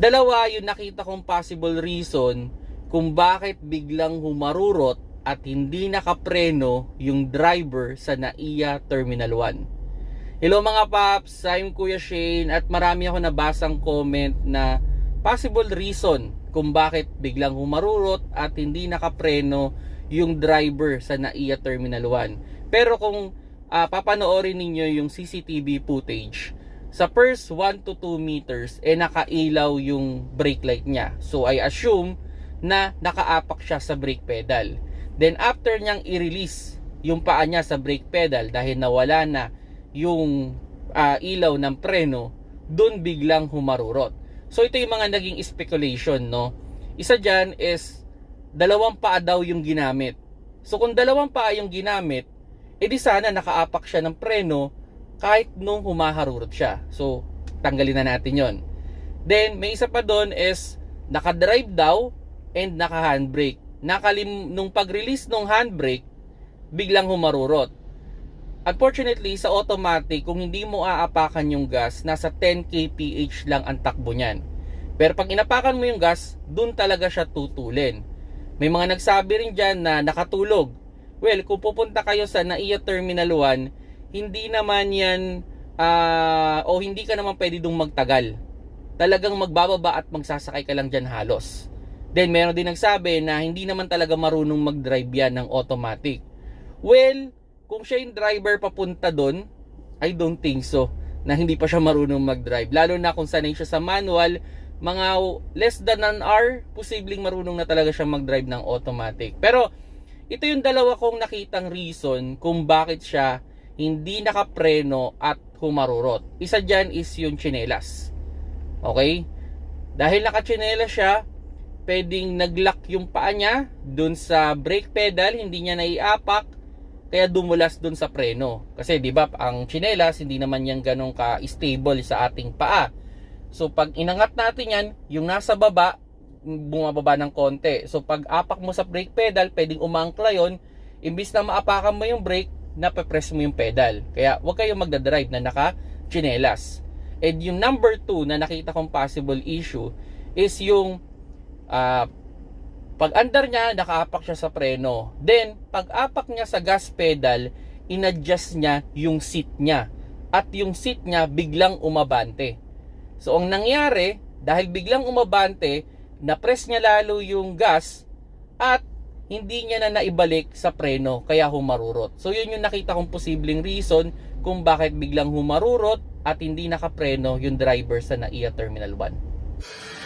Dalawa yung nakita kong possible reason kung bakit biglang humarurot at hindi nakapreno yung driver sa NAIA Terminal 1. Hello mga paps, I'm Kuya Shane at marami ako nabasang comment na possible reason kung bakit biglang humarurot at hindi nakapreno yung driver sa NAIA Terminal 1. Pero kung ah, papanoorin ninyo yung CCTV footage, sa first 1 to 2 meters, eh nakailaw yung brake light niya. So I assume na nakaapak siya sa brake pedal. Then after niyang i-release yung paa niya sa brake pedal dahil nawala na yung ah, ilaw ng preno, doon biglang humarurot. So ito yung mga naging speculation, no? Isa dyan is dalawang paa daw yung ginamit. So kung dalawang paa yung ginamit, edi sana nakaapak siya ng preno kahit nung humaharurot siya. So, tanggalin na natin yon. Then, may isa pa doon is naka-drive daw and naka-handbrake. Nakalim, nung pag-release ng handbrake, biglang humarurot. Unfortunately, sa automatic, kung hindi mo aapakan yung gas, nasa 10 kph lang ang takbo niyan. Pero pag inapakan mo yung gas, dun talaga siya tutulin. May mga nagsabi rin dyan na nakatulog. Well, kung pupunta kayo sa NAIA Terminal 1, hindi naman yan, ah, o hindi ka naman pwede dong magtagal. Talagang magbababa at magsasakay ka lang dyan halos. Then, meron din nagsabi na hindi naman talaga marunong mag-drive yan ng automatic. Well, kung siya yung driver papunta doon, I don't think so na hindi pa siya marunong mag-drive. Lalo na kung sanay siya sa manual, mga less than an hour, posibleng marunong na talaga siya mag-drive ng automatic. Pero ito yung dalawa kong nakitang reason kung bakit siya hindi nakapreno at humarurot. Isa dyan is yung chinelas. Okay? Dahil nakachinelas siya, pwedeng naglock yung paa niya dun sa brake pedal, hindi niya naiapak, kaya dumulas dun sa preno. Kasi 'di ba, ang chinelas hindi naman yan ganun ka-stable sa ating paa. So pag inangat natin yan, yung nasa baba bumababa ng konti. So pag apak mo sa brake pedal, pwedeng umangkla yon. Imbis na maapakan mo yung brake, napepress mo yung pedal. Kaya huwag kayong magdadrive na naka chinelas. And yung number 2 na nakita kong possible issue is yung ah, pag andar niya, nakaapak siya sa preno. Then, pag apak niya sa gas pedal, inadjust niya yung seat niya. At yung seat niya biglang umabante. So, ang nangyari, dahil biglang umabante, na-press niya lalo yung gas at hindi niya na naibalik sa preno kaya humarurot. So, yun yung nakita kong posibleng reason kung bakit biglang humarurot at hindi nakapreno yung driver sa NAIA Terminal 1.